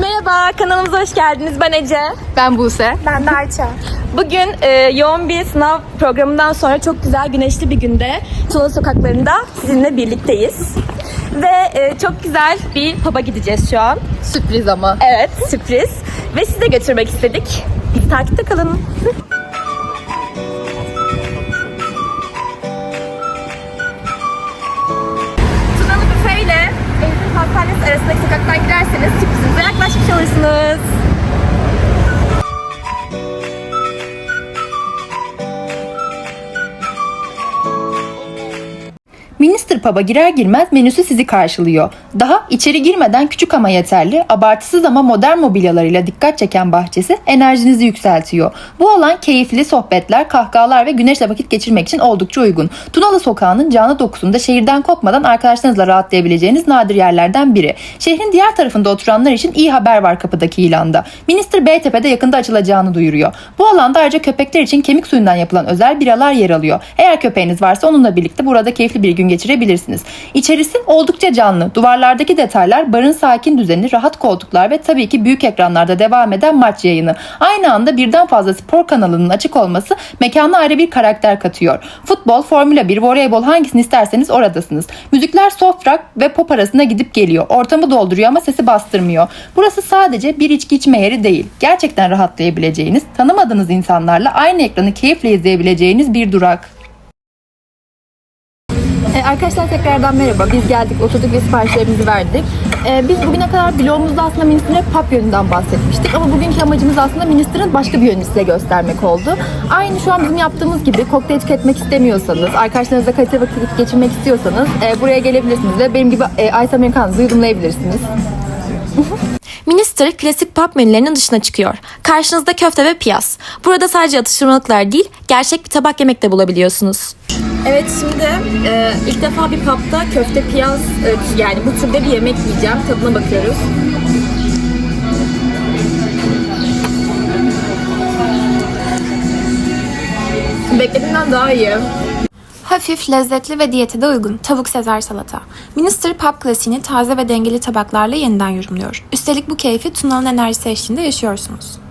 Merhaba, kanalımıza hoş geldiniz. Ben Ece. Ben Buse. Ben de Ayça. Bugün e, yoğun bir sınav programından sonra çok güzel güneşli bir günde Tuna sokaklarında sizinle birlikteyiz. Ve e, çok güzel bir pub'a gideceğiz şu an. Sürpriz ama. Evet, sürpriz. Ve sizi de götürmek istedik. Bizi takipte kalın. Christmas. Pub'a girer girmez menüsü sizi karşılıyor. Daha içeri girmeden küçük ama yeterli, abartısız ama modern mobilyalarıyla dikkat çeken bahçesi enerjinizi yükseltiyor. Bu alan keyifli sohbetler, kahkahalar ve güneşle vakit geçirmek için oldukça uygun. Tunalı Sokağı'nın canlı dokusunda şehirden kopmadan arkadaşlarınızla rahatlayabileceğiniz nadir yerlerden biri. Şehrin diğer tarafında oturanlar için iyi haber var kapıdaki ilanda. Minister Beytepe'de yakında açılacağını duyuruyor. Bu alanda ayrıca köpekler için kemik suyundan yapılan özel biralar yer alıyor. Eğer köpeğiniz varsa onunla birlikte burada keyifli bir gün geçirebilirsiniz. İçerisi oldukça canlı. Duvarlardaki detaylar, barın sakin düzeni, rahat koltuklar ve tabii ki büyük ekranlarda devam eden maç yayını. Aynı anda birden fazla spor kanalının açık olması mekana ayrı bir karakter katıyor. Futbol, Formula 1, voleybol hangisini isterseniz oradasınız. Müzikler soft rock ve pop arasında gidip geliyor. Ortamı dolduruyor ama sesi bastırmıyor. Burası sadece bir içki içme yeri değil. Gerçekten rahatlayabileceğiniz, tanımadığınız insanlarla aynı ekranı keyifle izleyebileceğiniz bir durak. E, arkadaşlar tekrardan merhaba. Biz geldik, oturduk ve siparişlerimizi verdik. E, biz bugüne kadar blogumuzda aslında Minister'e pub yönünden bahsetmiştik. Ama bugünkü amacımız aslında Minister'ın başka bir yönünü size göstermek oldu. Aynı şu an bizim yaptığımız gibi kokteyl tüketmek istemiyorsanız, arkadaşlarınızla kaliteli vakit geçirmek istiyorsanız e, buraya gelebilirsiniz ve benim gibi e, Ice Americano'nuzu yudumlayabilirsiniz. Minister klasik pub menülerinin dışına çıkıyor. Karşınızda köfte ve piyaz. Burada sadece atıştırmalıklar değil, gerçek bir tabak yemek de bulabiliyorsunuz. Evet şimdi e, ilk defa bir pub'da köfte piyaz e, yani bu türde bir yemek yiyeceğim. Tadına bakıyoruz. Beklediğimden daha iyi. Hafif, lezzetli ve diyete de uygun tavuk sezar salata. Minister Pub klasiğini taze ve dengeli tabaklarla yeniden yorumluyor. Üstelik bu keyfi Tuna'nın enerjisi eşliğinde yaşıyorsunuz.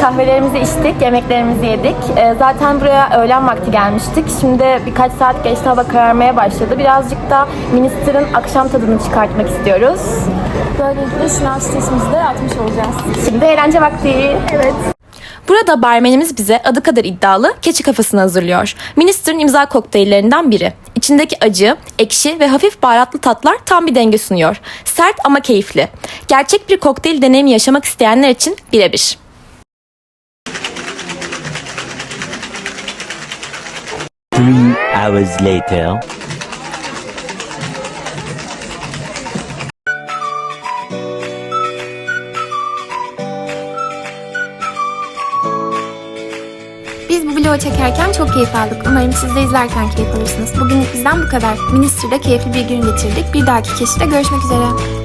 Kahvelerimizi içtik, yemeklerimizi yedik. E, zaten buraya öğlen vakti gelmiştik. Şimdi birkaç saat geçti hava kararmaya başladı. Birazcık da Minister'ın akşam tadını çıkartmak istiyoruz. Böylelikle sınav stresimizi de atmış olacağız. Şimdi eğlence vakti. Evet. Burada barmenimiz bize adı kadar iddialı keçi kafasını hazırlıyor. Minister'ın imza kokteyllerinden biri. İçindeki acı, ekşi ve hafif baharatlı tatlar tam bir denge sunuyor. Sert ama keyifli. Gerçek bir kokteyl deneyimi yaşamak isteyenler için birebir. Three hours later. Biz bu vlogu çekerken çok keyif aldık. Umarım siz de izlerken keyif alırsınız. Bugünlük bizden bu kadar. Minister'de keyifli bir gün geçirdik. Bir dahaki keşifte görüşmek üzere.